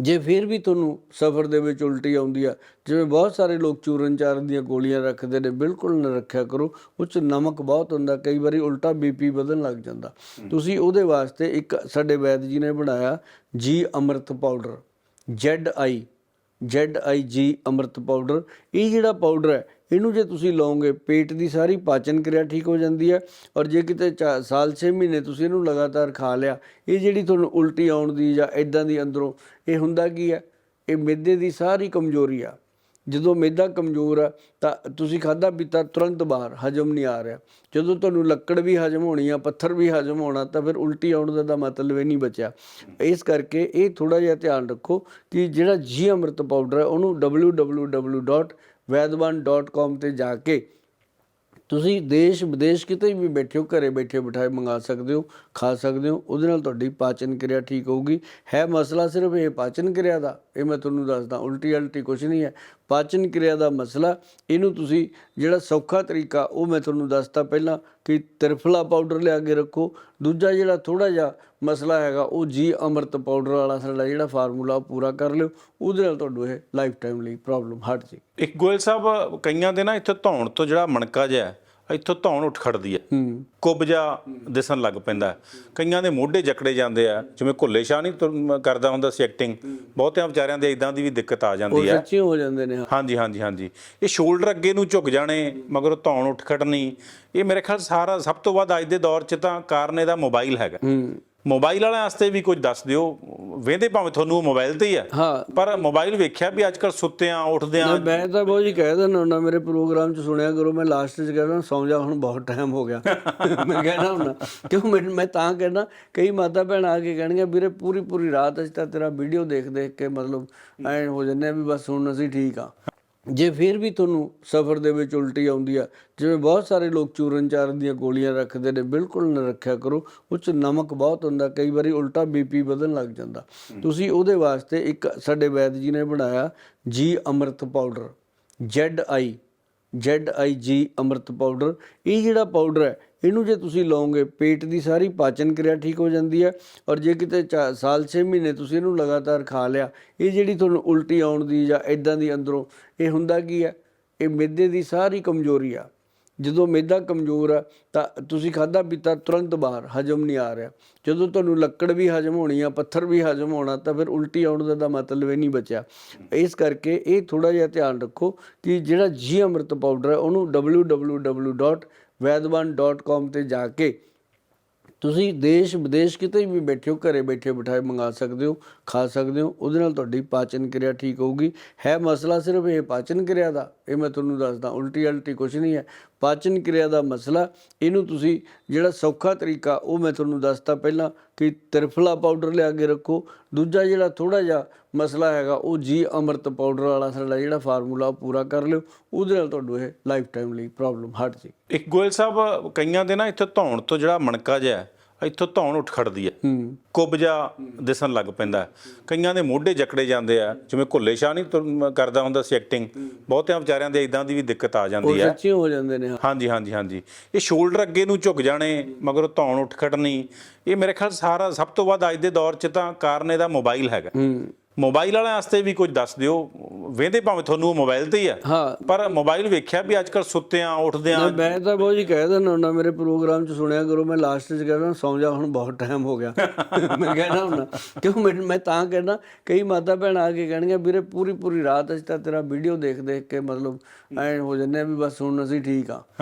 ਜੇ ਫਿਰ ਵੀ ਤੁਹਾਨੂੰ ਸਫ਼ਰ ਦੇ ਵਿੱਚ ਉਲਟੀ ਆਉਂਦੀ ਆ, ਜਿਵੇਂ ਬਹੁਤ ਸਾਰੇ ਲੋਕ ਚੂਰਨ ਚਾਰਨ ਦੀਆਂ ਗੋਲੀਆਂ ਰੱਖਦੇ ਨੇ, ਬਿਲਕੁਲ ਨਾ ਰੱਖਿਆ ਕਰੋ। ਉਹ 'ਚ ਨਮਕ ਬਹੁਤ ਹੁੰਦਾ, ਕਈ ਵਾਰੀ ਉਲਟਾ ਬੀਪੀ ਵਧਣ ਲੱਗ ਜਾਂਦਾ। ਤੁਸੀਂ ਉਹਦੇ ਵਾਸਤੇ ਇੱਕ ਸਾਡੇ ਵੈਦ ਜੀ ਨੇ ਬਣਾਇਆ, ਜੀ Amrit powder, Z I. Z I ਜੀ ਅੰਮ੍ਰਿਤ ਪਾਊਡਰ ਇਹ ਜਿਹੜਾ ਪਾਊਡਰ ਹੈ, ਇਹਨੂੰ ਜੇ ਤੁਸੀਂ ਲਓਗੇ, ਪੇਟ ਦੀ ਸਾਰੀ ਪਾਚਨ ਕਿਰਿਆ ਠੀਕ ਹੋ ਜਾਂਦੀ ਹੈ। ਔਰ ਜੇ ਕਿਤੇ ਚਾ- ਸਾਲ 6 ਮਹੀਨੇ ਤੁਸੀਂ ਇਹਨੂੰ ਲਗਾਤਾਰ ਖਾ ਲਿਆ, ਇਹ ਜਿਹੜੀ ਤੁਹਾਨੂੰ ਉਲਟੀ ਆਉਣ ਦੀ ਜਾਂ ਇਦਾਂ ਦੀ ਅੰਦਰੋਂ, ਇਹ ਹੁੰਦਾ ਕੀ ਹੈ? ਇਹ ਮਿੱਦੇ ਦੀ ਸਾਰੀ ਕਮਜ਼ੋਰੀ ਆ। ਜਦੋਂ ਮਿੱਦਾ ਕਮਜ਼ੋਰ ਆ, ਤਾਂ ਤੁਸੀਂ ਖਾਦਾ ਪੀਤਾ ਤੁਰੰਤ ਬਾਹਰ, ਹਜਮ ਨਹੀਂ ਆ ਰਿਹਾ। ਜਦੋਂ ਤੁਹਾਨੂੰ ਲੱਕੜ ਵੀ ਹਜਮ ਹੋਣੀ ਆ, ਪੱਥਰ ਵੀ ਹਜਮ ਹੋਣਾ, ਤਾਂ ਫਿਰ ਉਲਟੀ ਆਉਣ ਦਾ ਮਤਲਬ ਹੀ ਨਹੀਂ ਬਚਿਆ। ਇਸ ਕਰਕੇ ਇਹ ਥੋੜਾ ਜਿਹਾ ਧਿਆਨ ਰੱਖੋ ਕਿ ਜਿਹੜਾ ਜੀ ਅੰਮ੍ਰਿਤ ਪਾਊਡਰ ਹੈ ਉਹਨੂੰ www.vaidwan.com ਤੇ ਜਾ ਕੇ ਤੁਸੀਂ ਦੇਸ਼, ਵਿਦੇਸ਼ ਕਿਤੇ ਵੀ ਬੈਠੇ ਹੋ, ਘਰੇ ਬੈਠੇ ਬਿਠਾਏ ਮੰਗਾ ਸਕਦੇ ਹੋ, ਖਾ ਸਕਦੇ ਹੋ, ਉਹਦੇ ਨਾਲ ਤੁਹਾਡੀ ਪਾਚਨ ਕਿਰਿਆ ਠੀਕ ਹੋਊਗੀ। ਹੈ ਮਸਲਾ ਸਿਰਫ ਇਹ ਪਾਚਨ ਕਿਰਿਆ ਦਾ, ਇਹ ਮੈਂ ਤੁਹਾਨੂੰ ਦੱਸਦਾ, ਉਲਟੀ ਅਲਟੀ ਕੁਝ ਨਹੀਂ ਹੈ। ਪਾਚਨ ਕਿਰਿਆ ਦਾ ਮਸਲਾ, ਇਹਨੂੰ ਤੁਸੀਂ ਜਿਹੜਾ ਸੌਖਾ ਤਰੀਕਾ, ਉਹ ਮੈਂ ਤੁਹਾਨੂੰ ਦੱਸਤਾ ਪਹਿਲਾਂ ਕਿ ਤਿਰਫਲਾ ਪਾਊਡਰ ਲਿਆ ਕੇ ਰੱਖੋ। ਦੂਜਾ ਜਿਹੜਾ ਥੋੜਾ ਜਿਹਾ ਮਸਲਾ ਹੈਗਾ, ਉਹ ਜੀ ਅੰਮ੍ਰਿਤ ਪਾਊਡਰ ਵਾਲਾ, ਸਾਡਾ ਜਿਹੜਾ ਫਾਰਮੂਲਾ, ਉਹ ਪੂਰਾ ਕਰ ਲਿਓ। ਉਹਦੇ ਨਾਲ ਤੁਹਾਨੂੰ ਇਹ ਲਾਈਫ ਟਾਈਮ ਲਈ ਪ੍ਰੋਬਲਮ ਹਟ ਜੇ। ਇੱਕ ਗੋਇਲ ਸਾਹਿਬ, ਕਈਆਂ ਦੇ ਨਾ ਇੱਥੇ ਧੌਣ ਤੋਂ ਜਿਹੜਾ ਮਣਕਾ ਜਿਹਾ ਇੱਥੋਂ ਧੌਣ ਉੱਠ ਖੜਦੀ ਹੈ। ਹੂੰ। ਕੁੱਬ ਜਾ ਦਿਸਣ ਲੱਗ ਪੈਂਦਾ। ਕਈਆਂ ਦੇ ਮੋਢੇ ਜਕੜੇ ਜਾਂਦੇ ਆ ਜਿਵੇਂ ਘੁੱਲੇ ਸ਼ਾਹ ਨਹੀਂ ਕਰਦਾ ਹੁੰਦਾ ਸੀ ਐਕਟਿੰਗ ਬਹੁਤਿਆਂ ਵਿਚਾਰਿਆਂ ਦੇ ਇਦਾਂ ਦੀ ਵੀ ਦਿੱਕਤ ਆ ਉਹ ਜਾਂਦੀ ਹੈ। ਸੱਚੀ ਹੋ ਜਾਂਦੇ ਨੇ। ਹਾਂਜੀ ਹਾਂਜੀ ਹਾਂਜੀ। ਇਹ ਸ਼ੋਲਡਰ ਅੱਗੇ ਨੂੰ ਝੁਕ ਜਾਣੇ ਮਗਰ ਧੌਣ ਉੱਠ ਖੜਨੀ ਇਹ ਮੇਰੇ ਖਿਆਲ ਸਾਰਾ ਸਭ ਤੋਂ ਵੱਧ ਅੱਜ ਦੇ ਦੌਰ 'ਚ ਤਾਂ ਕਾਰਨ ਇਹਦਾ ਮੋਬਾਈਲ ਹੈਗਾ। ਹੂੰ। ਮੋਬਾਈਲ ਵਾਲਿਆਂ ਵਾਸਤੇ ਵੀ ਕੁਝ ਦੱਸ ਦਿਓ। ਵੇਂਦੇ ਭਾਵੇਂ ਤੁਹਾਨੂੰ ਮੋਬਾਈਲ ਤੇ ਹੀ ਆ। ਹਾਂ। ਪਰ ਮੋਬਾਈਲ ਵੇਖਿਆ ਵੀ ਅੱਜਕੱਲ ਸੁੱਤਿਆਂ ਉੱਠਦਿਆਂ। ਮੈਂ ਤਾਂ ਬਹੁਤ ਜੀ ਕਹਿ ਦਿੰਦਾ ਹੁੰਦਾ ਮੇਰੇ ਪ੍ਰੋਗਰਾਮ 'ਚ ਸੁਣਿਆ ਕਰੋ ਮੈਂ ਲਾਸਟ 'ਚ ਕਹਿੰਦਾ ਸੌਂ ਜਾ ਹੁਣ ਬਹੁਤ ਟਾਈਮ ਹੋ ਗਿਆ। ਮੈਂ ਕਹਿਣਾ ਹੁੰਦਾ ਕਿਉਂ ਮੈਂ ਮੈਂ ਤਾਂ ਕਹਿੰਦਾ ਕਈ ਮਾਤਾ ਭੈਣ ਆ ਕੇ ਕਹਿਣਗੇ ਵੀਰੇ ਪੂਰੀ ਪੂਰੀ ਰਾਤ ਅਸੀਂ ਤਾਂ ਤੇਰਾ ਵੀਡੀਓ ਦੇਖ ਦੇਖ ਕੇ ਮਤਲਬ ਐ ਹੋ ਜੰਨੇ ਵੀ ਬਸ ਹੁਣ ਅਸੀਂ ਠੀਕ ਆ। ਜੇ ਫਿਰ ਵੀ ਤੁਹਾਨੂੰ ਸਫ਼ਰ ਦੇ ਵਿੱਚ ਉਲਟੀ ਆਉਂਦੀ ਆ, ਜਿਵੇਂ ਬਹੁਤ ਸਾਰੇ ਲੋਕ ਚੂਰਨ ਚਾਰਨ ਦੀਆਂ ਗੋਲੀਆਂ ਰੱਖਦੇ ਨੇ, ਬਿਲਕੁਲ ਨਾ ਰੱਖਿਆ ਕਰੋ। ਉਹ 'ਚ ਨਮਕ ਬਹੁਤ ਹੁੰਦਾ, ਕਈ ਵਾਰੀ ਉਲਟਾ ਬੀਪੀ ਵਧਣ ਲੱਗ ਜਾਂਦਾ। ਤੁਸੀਂ ਉਹਦੇ ਵਾਸਤੇ ਇੱਕ ਸਾਡੇ ਵੈਦ ਜੀ ਨੇ ਬਣਾਇਆ, ਜੀ Amrit powder, Z I. Z I ਜੀ ਅੰਮ੍ਰਿਤ ਪਾਊਡਰ ਇਹ ਜਿਹੜਾ ਪਾਊਡਰ ਹੈ, ਇਹਨੂੰ ਜੇ ਤੁਸੀਂ ਲਓਗੇ, ਪੇਟ ਦੀ ਸਾਰੀ ਪਾਚਨ ਕਿਰਿਆ ਠੀਕ ਹੋ ਜਾਂਦੀ ਹੈ। ਔਰ ਜੇ ਕਿਤੇ ਚਾ- ਸਾਲ 6 ਮਹੀਨੇ ਤੁਸੀਂ ਇਹਨੂੰ ਲਗਾਤਾਰ ਖਾ ਲਿਆ, ਇਹ ਜਿਹੜੀ ਤੁਹਾਨੂੰ ਉਲਟੀ ਆਉਣ ਦੀ ਜਾਂ ਇਦਾਂ ਦੀ ਅੰਦਰੋਂ, ਇਹ ਹੁੰਦਾ ਕੀ ਹੈ? ਇਹ ਮਿੱਦੇ ਦੀ ਸਾਰੀ ਕਮਜ਼ੋਰੀ ਆ। ਜਦੋਂ ਮਿੱਦਾ ਕਮਜ਼ੋਰ ਆ, ਤਾਂ ਤੁਸੀਂ ਖਾਦਾ ਪੀਤਾ ਤੁਰੰਤ ਬਾਹਰ, ਹਜਮ ਨਹੀਂ ਆ ਰਿਹਾ। ਜਦੋਂ ਤੁਹਾਨੂੰ ਲੱਕੜ ਵੀ ਹਜਮ ਹੋਣੀ ਆ, ਪੱਥਰ ਵੀ ਹਜਮ ਹੋਣਾ, ਤਾਂ ਫਿਰ ਉਲਟੀ ਆਉਣ ਦਾ ਮਤਲਬ ਇਹ ਨਹੀਂ ਬਚਿਆ। ਇਸ ਕਰਕੇ ਇਹ ਥੋੜਾ ਜਿਹਾ ਧਿਆਨ ਰੱਖੋ ਕਿ ਜਿਹੜਾ ਜੀ ਅੰਮ੍ਰਿਤ ਪਾਊਡਰ ਹੈ ਉਹਨੂੰ www.vaidwan.com ਤੇ ਜਾ ਕੇ ਤੁਸੀਂ ਦੇਸ਼ ਵਿਦੇਸ਼ ਕਿਤੇ ਵੀ ਬੈਠੇ ਹੋ, ਘਰੇ ਬੈਠੇ ਬਿਠਾਏ ਮੰਗਾ ਸਕਦੇ ਹੋ, ਖਾ ਸਕਦੇ ਹੋ, ਉਹਦੇ ਨਾਲ ਤੁਹਾਡੀ ਪਾਚਨ ਕਿਰਿਆ ਠੀਕ ਹੋਊਗੀ। ਹੈ ਮਸਲਾ ਸਿਰਫ ਇਹ ਪਾਚਨ ਕਿਰਿਆ ਦਾ। ਇਹ ਮੈਂ ਤੁਹਾਨੂੰ ਦੱਸਦਾ, ਉਲਟੀ ਅਲਟੀ ਕੁਝ ਨਹੀਂ ਹੈ। ਪਾਚਨ ਕਿਰਿਆ ਦਾ ਮਸਲਾ, ਇਹਨੂੰ ਤੁਸੀਂ ਜਿਹੜਾ ਸੌਖਾ ਤਰੀਕਾ, ਉਹ ਮੈਂ ਤੁਹਾਨੂੰ ਦੱਸਤਾ ਪਹਿਲਾਂ ਕਿ ਤ੍ਰਿਫਲਾ ਪਾਊਡਰ ਲਿਆ ਕੇ ਰੱਖੋ। ਦੂਜਾ ਜਿਹੜਾ ਥੋੜਾ ਜਿਹਾ ਮਸਲਾ ਹੈਗਾ, ਉਹ ਜੀ ਅੰਮ੍ਰਿਤ ਪਾਊਡਰ ਵਾਲਾ ਸਾਡਾ ਜਿਹੜਾ ਫਾਰਮੂਲਾ ਉਹ ਪੂਰਾ ਕਰ ਲਿਓ। ਉਹਦੇ ਨਾਲ ਤੁਹਾਨੂੰ ਇਹ ਲਾਈਫ ਟਾਈਮ ਲਈ ਪ੍ਰੋਬਲਮ ਹਟ ਜੇ। ਇੱਕ ਗੋਇਲ ਸਾਹਿਬ, ਕਈਆਂ ਦੇ ਨਾ ਇੱਥੇ ਧੌਣ ਤੋਂ ਜਿਹੜਾ ਮਣਕਾ ਜਿਹਾ ਇੱਥੋਂ ਧੌਣ ਉੱਠ ਖੜਦੀ ਹੈ। ਹੂੰ। ਕੁੱਬ ਜਾ ਦਿਸਣ ਲੱਗ ਪੈਂਦਾ। ਕਈਆਂ ਦੇ ਮੋਢੇ ਜਕੜੇ ਜਾਂਦੇ ਆ ਜਿਵੇਂ ਘੁੱਲੇ ਸ਼ਾਹ ਨਹੀਂ ਕਰਦਾ ਹੁੰਦਾ ਸੀ ਐਕਟਿੰਗ ਬਹੁਤਿਆਂ ਵਿਚਾਰਿਆਂ ਦੇ ਇਦਾਂ ਦੀ ਵੀ ਦਿੱਕਤ ਆ ਜਾਂਦੀ ਹੈ। ਸੱਚੀ ਹੋ ਜਾਂਦੇ ਨੇ। ਹਾਂਜੀ ਹਾਂਜੀ ਹਾਂਜੀ। ਇਹ ਸ਼ੋਲਡਰ ਅੱਗੇ ਨੂੰ ਝੁਕ ਜਾਣੇ ਮਗਰ ਧੌਣ ਉੱਠ ਖੜਨੀ ਇਹ ਮੇਰੇ ਖਿਆਲ ਸਾਰਾ ਸਭ ਤੋਂ ਵੱਧ ਅੱਜ ਦੇ ਦੌਰ 'ਚ ਤਾਂ ਕਾਰਨ ਇਹਦਾ ਮੋਬਾਈਲ ਹੈਗਾ। ਹੂੰ। ਮੋਬਾਈਲ ਵਾਲਿਆਂ ਵਾਸਤੇ ਵੀ ਕੁਝ ਦੱਸ ਦਿਓ। ਵੇਂਦੇ ਭਾਵੇਂ ਤੁਹਾਨੂੰ ਮੋਬਾਈਲ ਤੇ ਹੀ ਆ। ਹਾਂ। ਪਰ ਮੋਬਾਈਲ ਵੇਖਿਆ ਵੀ ਅੱਜਕੱਲ ਸੁੱਤਿਆਂ ਉੱਠਦਿਆਂ। ਮੈਂ ਤਾਂ ਬਹੁਤ ਜੀ ਕਹਿ ਦਿੰਦਾ ਹੁੰਦਾ ਮੇਰੇ ਪ੍ਰੋਗਰਾਮ 'ਚ ਸੁਣਿਆ ਕਰੋ ਮੈਂ ਲਾਸਟ 'ਚ ਕਹਿੰਦਾ ਸੌਂ ਜਾ ਹੁਣ ਬਹੁਤ ਟਾਈਮ ਹੋ ਗਿਆ। ਮੈਂ ਕਹਿਣਾ ਹੁੰਦਾ ਕਿਉਂ ਮੈਂ ਮੈਂ ਤਾਂ ਕਹਿੰਦਾ ਕਈ ਮਾਤਾ ਭੈਣ ਆ ਕੇ ਕਹਿਣਗੇ ਵੀਰੇ ਪੂਰੀ ਪੂਰੀ ਰਾਤ ਅਸੀਂ ਤਾਂ ਤੇਰਾ ਵੀਡੀਓ ਦੇਖ ਦੇਖ ਕੇ ਮਤਲਬ ਐ ਹੋ ਜੰਨੇ ਵੀ ਬਸ ਹੁਣ ਅਸੀਂ ਠੀਕ ਆ।